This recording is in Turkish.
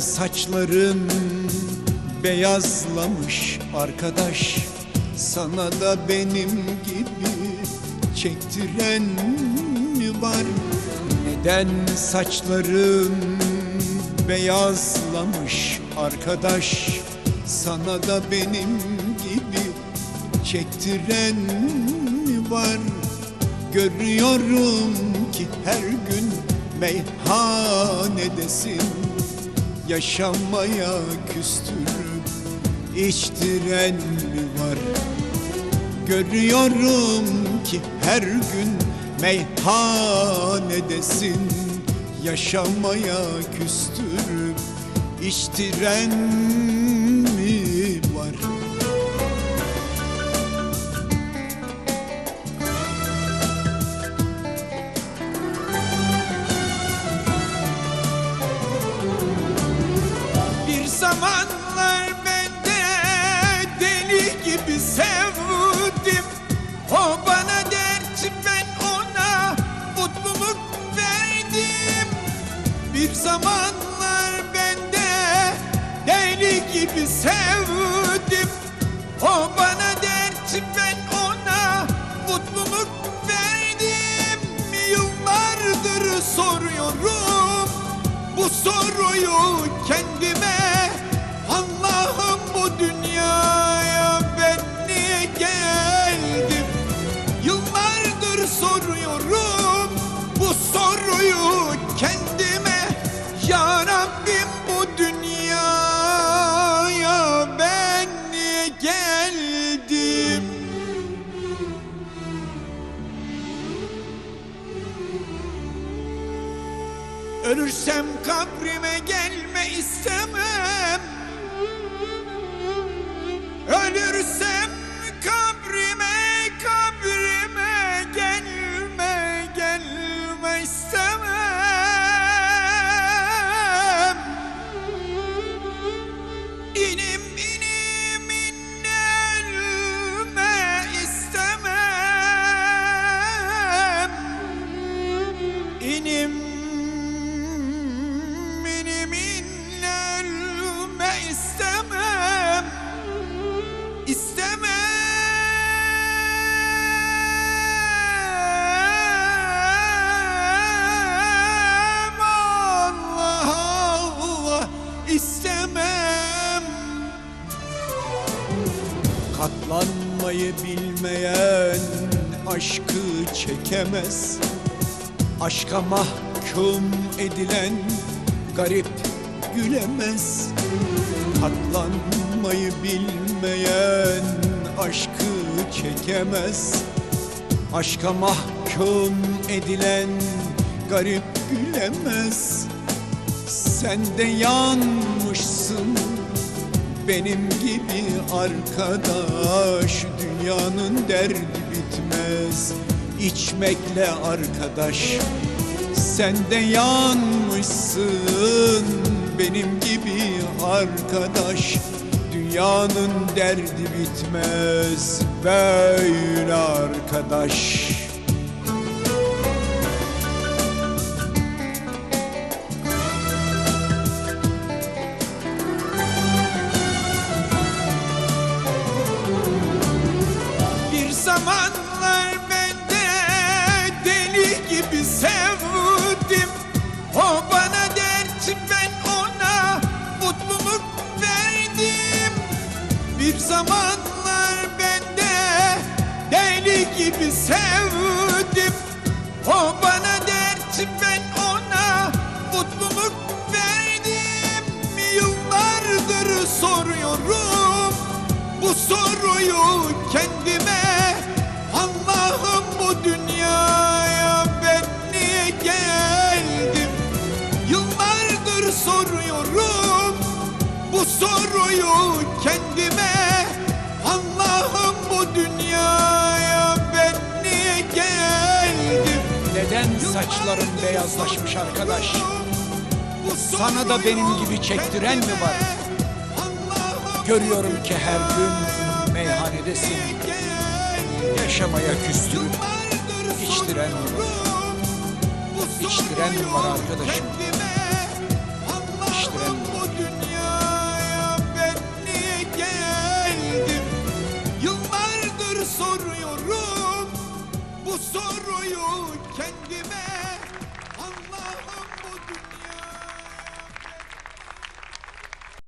Saçların beyazlamış arkadaş. Sana da benim gibi çektiren mi var? Neden saçların beyazlamış arkadaş? Sana da benim gibi çektiren mi var? Görüyorum ki her gün meyhanedesin Yaşamaya küstürüp içtiren mi var? Görüyorum ki her gün meyhanedesin. Yaşamaya küstürüp içtiren zamanlar ben de deli gibi sevdim. O bana dert ben ona mutluluk verdim. Bir zamanlar ben de deli gibi sevdim. O bana dert ben ona mutluluk verdim. Yıllardır soruyorum bu soruyu kendime Ölürsem kabrime gelme istemem Katlanmayı bilmeyen aşkı çekemez. Aşka mahkum edilen garip gülemez. Katlanmayı bilmeyen aşkı çekemez. Aşka mahkum edilen garip gülemez. Sen de yanmışsın benim gibi arkadaş. Dünyanın derdi bitmez. İçmekle arkadaş. Sen de yanmışsın. Benim gibi arkadaş. Dünyanın derdi bitmez. Böyle arkadaş zamanlar ben de deli gibi sevdim. O bana dert ben ona mutluluk verdim. Yıllardır soruyorum bu soruyu kendime. Allah'ım bu dünyaya ben niye geldim? Yıllardır soruyorum bu soruyu kendime saçların beyazlaşmış arkadaş? Sana da benim gibi çektiren mi var? Görüyorum ki her gün meyhanedesin. Yaşamaya küstürüp içtiren mi var? İçtiren mi var arkadaşım? bu soruyu kendime Allah'ım